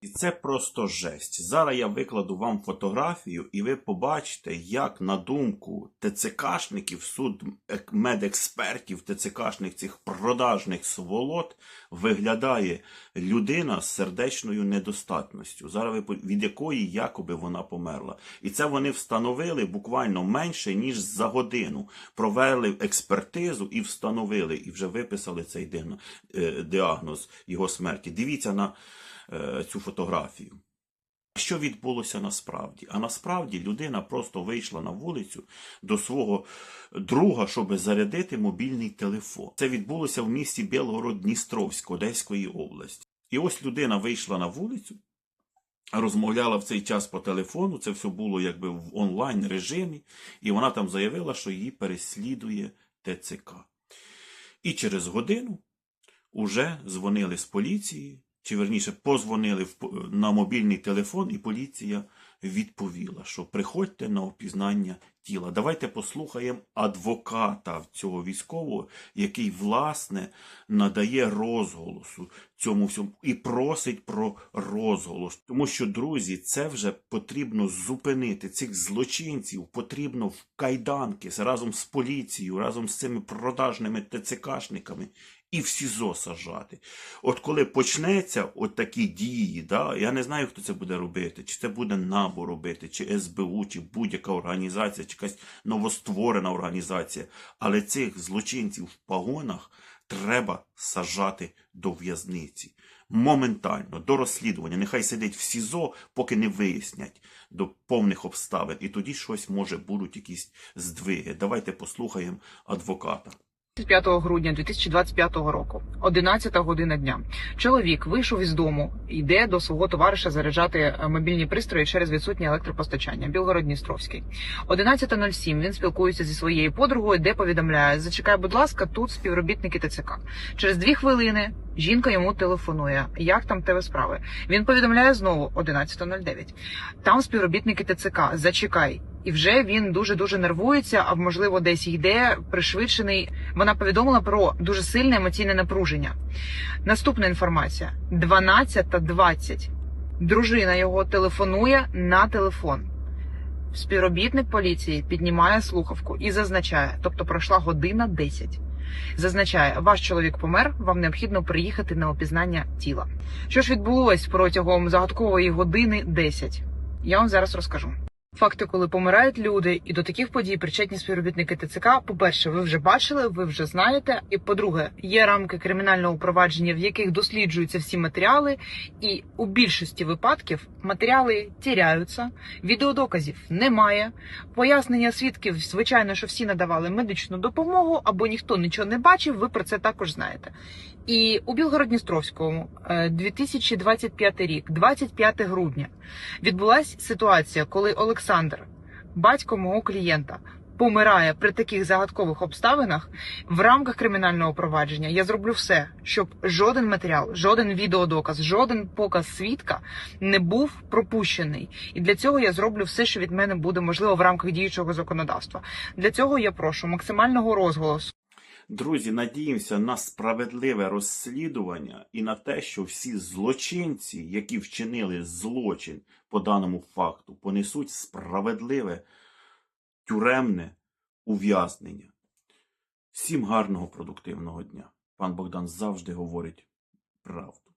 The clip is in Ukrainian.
І це просто жесть. Зараз я викладу вам фотографію, і ви побачите, як на думку ТЦКшників, суд медекспертів, ТЦКшних цих продажних сволот виглядає людина з сердечною недостатністю, зараз ви від якої якоби вона померла. І це вони встановили буквально менше ніж за годину. Провели експертизу і встановили, і вже виписали цей е, діагноз його смерті. Дивіться на е, цю фотографію. Що відбулося насправді? А насправді людина просто вийшла на вулицю до свого друга, щоб зарядити мобільний телефон. Це відбулося в місті Білгород-Дністровськ Одеської області. І ось людина вийшла на вулицю, розмовляла в цей час по телефону. Це все було якби в онлайн режимі, і вона там заявила, що її переслідує ТЦК. І через годину уже дзвонили з поліції, чи верніше позвонили на мобільний телефон, і поліція відповіла, що приходьте на опізнання тіла. Давайте послухаємо адвоката цього військового, який власне надає розголосу цьому всьому і просить про розголос. Тому що, друзі, це вже потрібно зупинити цих злочинців, потрібно в кайданки разом з поліцією, разом з цими продажними ТЦКшниками і в СІЗО сажати. От коли почнеться от такі дії, да, я не знаю, хто це буде робити, чи це буде НАБУ робити, чи СБУ, чи будь-яка організація, чи якась новостворена організація. Але цих злочинців в погонах треба сажати до в'язниці. Моментально, до розслідування. Нехай сидить в СІЗО, поки не вияснять до повних обставин. І тоді щось може будуть якісь здвиги. Давайте послухаємо адвоката. 5 грудня 2025 року, 11 година дня. Чоловік вийшов із дому, йде до свого товариша заряджати е, мобільні пристрої через відсутнє електропостачання. Білгород-Дністровський. 11.07 він спілкується зі своєю подругою, де повідомляє: Зачекай, будь ласка, тут співробітники ТЦК. Через дві хвилини жінка йому телефонує. Як там тебе справи? Він повідомляє знову 11.09. Там співробітники ТЦК. Зачекай. І вже він дуже дуже нервується, а можливо, десь йде пришвидшений. Вона повідомила про дуже сильне емоційне напруження. Наступна інформація: 12.20. Дружина його телефонує на телефон. Співробітник поліції піднімає слухавку і зазначає, тобто пройшла година 10. Зазначає, ваш чоловік помер, вам необхідно приїхати на опізнання тіла. Що ж відбулось протягом загадкової години 10? Я вам зараз розкажу. Факти, коли помирають люди, і до таких подій причетні співробітники ТЦК. По-перше, ви вже бачили, ви вже знаєте. І по-друге, є рамки кримінального провадження, в яких досліджуються всі матеріали, і у більшості випадків матеріали тіряються, відеодоказів немає. Пояснення свідків, звичайно, що всі надавали медичну допомогу, або ніхто нічого не бачив. Ви про це також знаєте. І у Білгород-Дністровському е, 2025 рік, 25 грудня, відбулася ситуація, коли Олександр, батько мого клієнта, помирає при таких загадкових обставинах в рамках кримінального провадження. Я зроблю все, щоб жоден матеріал, жоден відеодоказ, жоден показ свідка не був пропущений. І для цього я зроблю все, що від мене буде можливо в рамках діючого законодавства. Для цього я прошу максимального розголосу. Друзі, надіємося на справедливе розслідування і на те, що всі злочинці, які вчинили злочин по даному факту, понесуть справедливе тюремне ув'язнення. Всім гарного продуктивного дня. Пан Богдан завжди говорить правду.